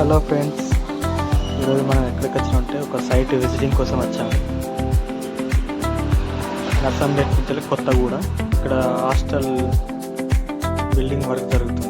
Hello friends ఈరోజు మనం ఎక్కడికి వచ్చినామంటే ఒక సైట్ విజిటింగ్ కోసం వచ్చాము నర్సంపేట కొత్త కొత్తగూడ. ఇక్కడ హాస్టల్ బిల్డింగ్ వర్క్ జరుగుతుంది.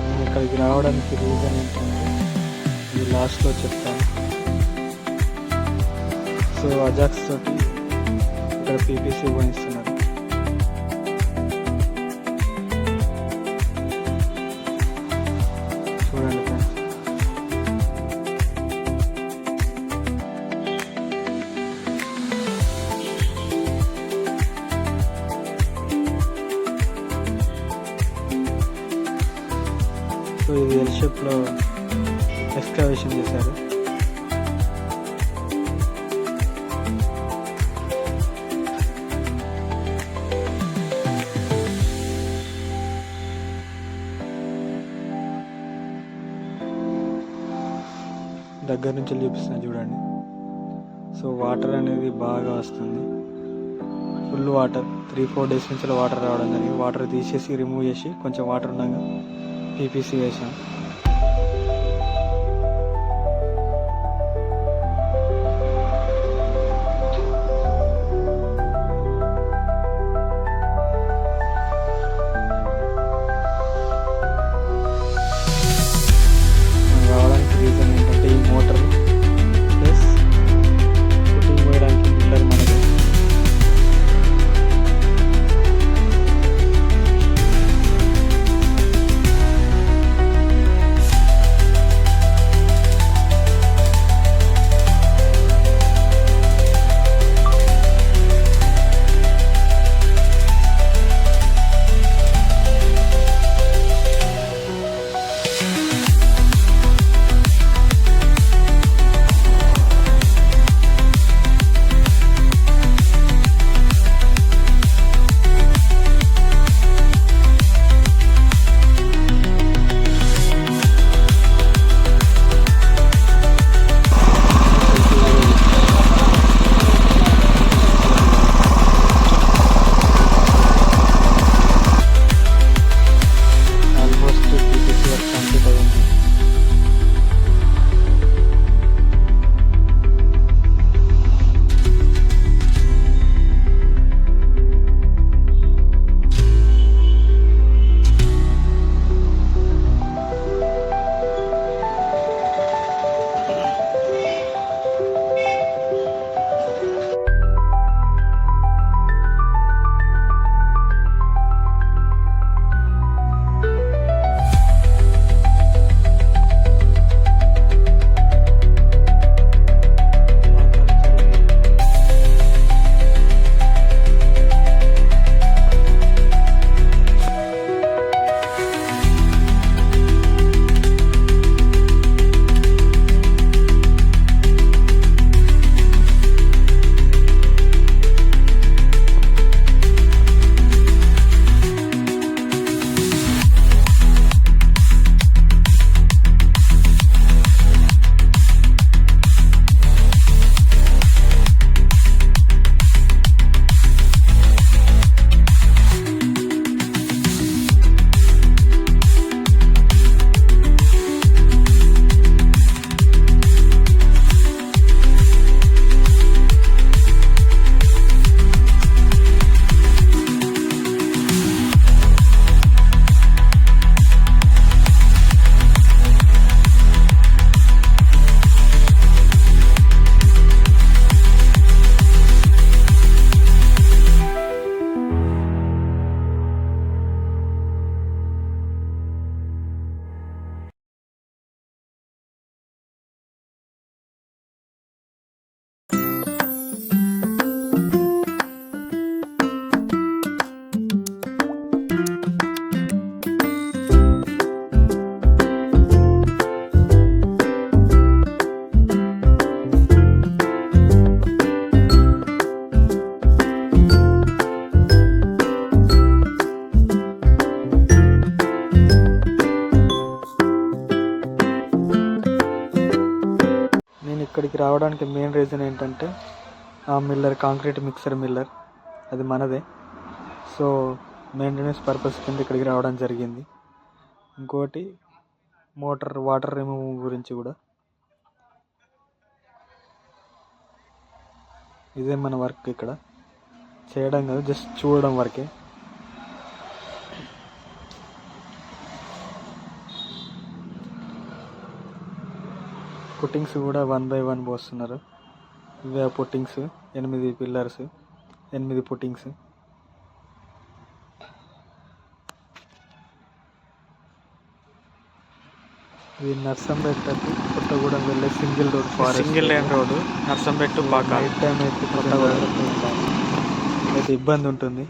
నేను ఇక్కడికి రావడానికి రీజన్ ఏంటంటే ఇది లాస్ట్లో చెప్తాను సో అజాక్స్ తోటి ఇక్కడ పీపీసీ పోయిస్తున్నారు సో ఇది ఎల్ షేప్లో ఎక్స్కవేషన్ చేశారు. దగ్గర నుంచి చూపిస్తాను చూడండి. సో వాటర్ అనేది బాగా వస్తుంది. Full water three four days నుంచి వాటర్ రావడం జరిగింది. వాటర్ తీసేసి రిమూవ్ చేసి కొంచెం వాటర్ ఉండగా PBC 也行。రావడానికి మెయిన్ రీజన్ ఏంటంటే ఆ మిల్లర్ కాంక్రీట్ మిక్సర్ మిల్లర్ అది మనదే. సో మెయింటెనెన్స్ పర్పస్ కింద ఇక్కడికి రావడం జరిగింది. ఇంకోటి మోటార్ వాటర్ రిమూవ్ గురించి కూడా. ఇదే మన వర్క్ ఇక్కడ. చేయడం కాదు జస్ట్ చూడడం వరకే. పుట్టింగ్స్ కూడా వన్ బై వన్ పోస్తున్నారు. ఇవే పుట్టింగ్స్. ఎనిమిది పిల్లర్స్. ఎనిమిది పుట్టింగ్స్. ఇది నర్సంపేటకి కొత్తగూడెం వెళ్ళే single road forest. Single lane road Narsampet night time అయితే కొత్తగూడెం అయితే ఇబ్బంది ఉంటుంది.